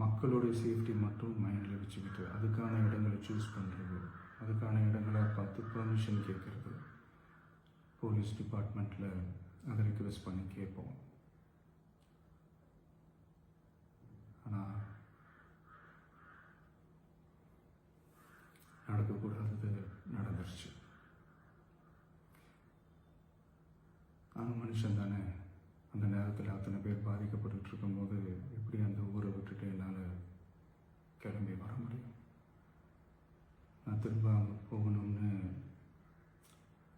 மக்களுடைய சேஃப்டி மட்டும் மைண்டில் வச்சுக்கிட்டு அதுக்கான இடங்களை சூஸ் பண்ணுறது அதுக்கான இடங்களை பார்த்து பர்மிஷன் கேட்குறது. போலீஸ் டிபார்ட்மெண்ட்டில் அதை ரிக்வெஸ்ட் பண்ணி கேட்போம். ஆனால் நடக்கக்கூடாதது நடந்துருச்சு. நானும் மனுஷன் தானே. அந்த நேரத்தில் அத்தனை பேர் பாதிக்கப்பட்டு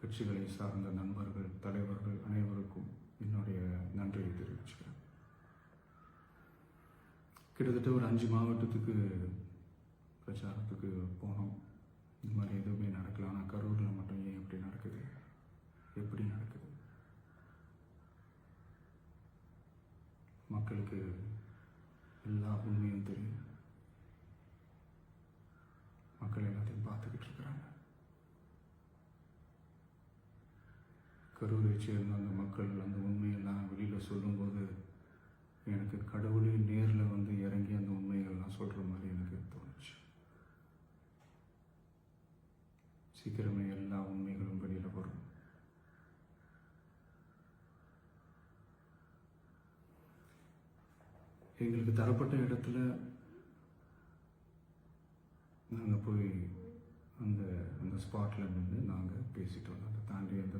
கட்சிகளை சார்ந்த நண்பர்கள் தலைவர்கள் அனைவருக்கும் என்னுடைய நன்றியை தெரிவிச்சுக்கிறேன். கிட்டத்தட்ட ஒரு அஞ்சு மாவட்டத்துக்கு பிரச்சாரத்துக்கு போனோம். இந்த மாதிரி எதுவுமே நடக்கல. ஆனால் கரூரில் மட்டும் ஏன் அப்படின்னா நடக்குது எப்படி நடக்குது மக்களுக்கு எல்லா உண்மையும் தெரியும் மக்கள் எல்லாத்தையும் பார்த்துக்கிட்டு இருக்கிறாங்க கரூரை சேர்ந்த அந்த மக்கள் அந்த உண்மையெல்லாம் வெளியில் சொல்லும்போது எனக்கு கடவுளே நேரில் வந்து இறங்கி அந்த உண்மைகள்லாம் சொல்கிற மாதிரி எனக்கு தோணுச்சு. சீக்கிரமே எல்லா உண்மைகளும் வெளியில் வரும். எங்களுக்கு தரப்பட்ட இடத்துல நாங்கள் போய் அந்த அந்த ஸ்பாட்டில் நின்று நாங்கள் பேசிட்டு வந்தோம் அதை தாண்டி அந்த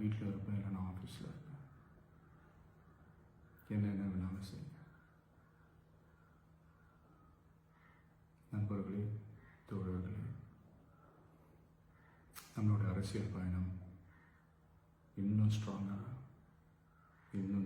வீட்டில் இருப்பேன் இல்லை நான் ஆஃபீஸில் இருப்பேன் என்ன என்ன வேணாலும் செய்யுங்க. நண்பர்களே தோழர்களே நம்மளோட அரசியல் பயணம் இன்னும் ஸ்ட்ராங்காக இன்னும்